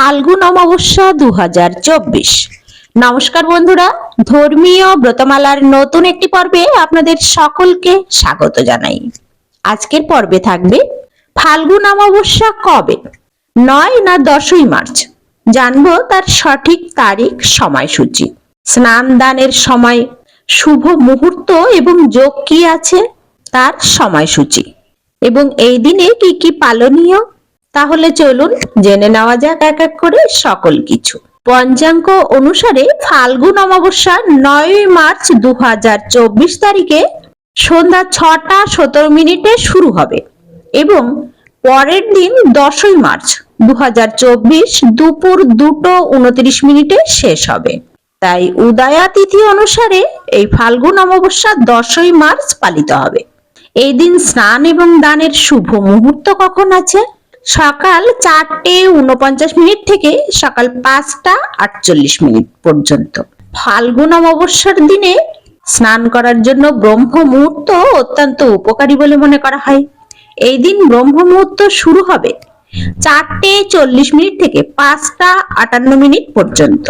ফাল্গুন অমাবস্যা দু নমস্কার বন্ধুরা, ধর্মীয় ব্রতমালার নতুন একটি পর্বে আপনাদের সকলকে স্বাগত জানাই। আজকের পর্বে থাকবে ফাল্গুন অমাবস্যা কবে? নয় না দশই মার্চ? জানব তার সঠিক তারিখ, সময়সূচি। স্নান দানের সময় শুভ মুহূর্ত এবং যোগ কি আছে, তার সময়সূচি। এবং এই দিনে কি কি পালনীয় তাহলে চলুন জেনে নেওয়া যাক এক এক করে সকল কিছু। পঞ্চাঙ্গ অনুসারে ফাল্গুন অমাবস্যা নয় মার্চ দু হাজার চব্বিশ তারিখে সন্ধ্যা ছটা সতেরো মিনিটে শুরু হবে এবং পরের দিন দশই মার্চ দু হাজার চব্বিশ দুপুর দুটো উনত্রিশ মিনিটে শেষ হবে। তাই উদয়া তিথি অনুসারে এই ফাল্গুন অমাবস্যা দশই মার্চ পালিত হবে। এই দিন স্নান এবং দানের শুভ মুহূর্ত কখন আছে? সকাল চারটে উনপঞ্চাশ মিনিট থেকে সকাল পাঁচটা আটচল্লিশ মিনিট পর্যন্ত। ফাল্গুন অমাবস্যার দিনে স্নান করার জন্য ব্রহ্ম মুহূর্ত অত্যন্ত উপকারী বলে মনে করা হয়। এই দিন ব্রহ্ম মুহূর্ত শুরু হবে চারটে চল্লিশ মিনিট থেকে পাঁচটা আটান্ন মিনিট পর্যন্ত।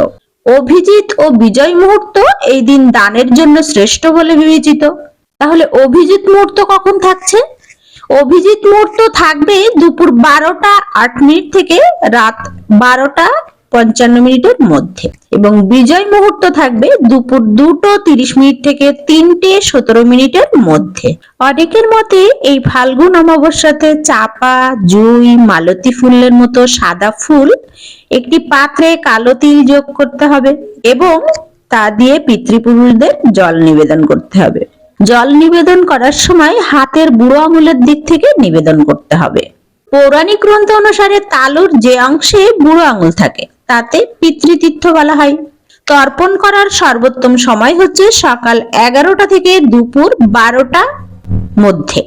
অভিজিৎ ও বিজয় মুহূর্ত এই দিন দানের জন্য শ্রেষ্ঠ বলে বিবেচিত। তাহলে অভিজিৎ মুহূর্ত কখন থাকছে? অভিজিৎ মুহূর্ত থাকবে দুপুর বারোটা আট মিনিট থেকে রাত বারোটা পঞ্চান্ন মিনিটের মধ্যে। এবং বিজয় মুহূর্ত থাকবে দুপুর দুটো তিরিশ মিনিট থেকে তিনটে সতেরো মিনিটের মধ্যে। অনেকের মতে এই ফাল্গুন অমাবস্যাতে চাপা, জুই, মালতী ফুলের মতো সাদা ফুল একটি পাত্রে কালো তিল যোগ করতে হবে এবং তা দিয়ে পিতৃপুরুষদের জল নিবেদন করতে হবে। জল নিবেদন করার সময় হাতের বুড়ো আঙুলের দিক থেকে নিবেদন করতে হবে। পৌরাণিক গ্রন্থ অনুসারে তালুর যে অংশে বুড়ো আঙুল থাকে, তাতে পিতৃতীর্থ বলা হয়। তর্পণ করার সর্বোত্তম সময় হচ্ছে সকাল এগারোটা থেকে দুপুর বারোটা মধ্যে।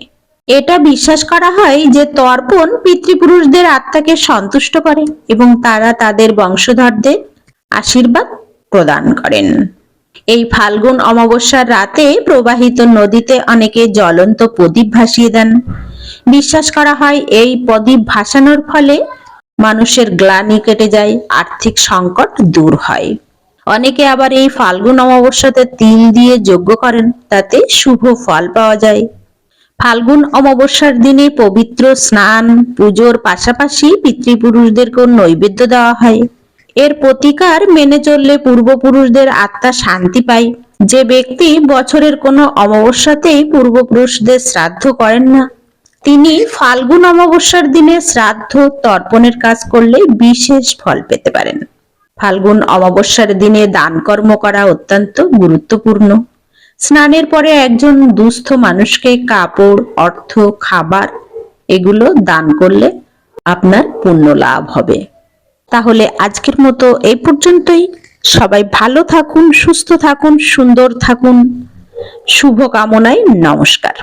এটা বিশ্বাস করা হয় যে তর্পণ পিতৃপুরুষদের আত্মাকে সন্তুষ্ট করে এবং তারা তাদের বংশধরদের আশীর্বাদ প্রদান করেন। এই ফাল্গুন অমাবস্যার রাতে প্রবাহিত নদীতে অনেকে জ্বলন্ত প্রদীপ ভাসিয়ে দেন। বিশ্বাস করা হয় এই প্রদীপ ভাসানোর ফলে মানুষের গ্লানি কেটে যায়, আর্থিক সংকট দূর হয়। অনেকে আবার এই ফাল্গুন অমাবস্যাতে তিল দিয়ে যজ্ঞ করেন, তাতে শুভ ফল পাওয়া যায়। ফাল্গুন অমাবস্যার দিনে পবিত্র স্নান, পুজোর পাশাপাশি পিতৃপুরুষদেরকেও নৈবেদ্য দেওয়া হয়। এর প্রতিকার মেনে চললে পূর্বপুরুষদের আত্মা শান্তি পায়। যে ব্যক্তি বছরের কোনো অমাবস্যাতেই পূর্বপুরুষদের শ্রাদ্ধ করেন না, তিনি ফাল্গুন অমাবস্যার দিনে শ্রাদ্ধ তর্পণের কাজ করলে বিশেষ ফল পেতে পারেন। ফাল্গুন অমাবস্যার দিনে দান কর্ম করা অত্যন্ত গুরুত্বপূর্ণ। স্নানের পরে একজন দুস্থ মানুষকে কাপড়, অর্থ, খাবার, এগুলো দান করলে আপনার পুণ্য লাভ হবে। তাহলে আজকের মতো এই পর্যন্তই। সবাই ভালো থাকুন, সুস্থ থাকুন, সুন্দর থাকুন। শুভ কামনায় নমস্কার।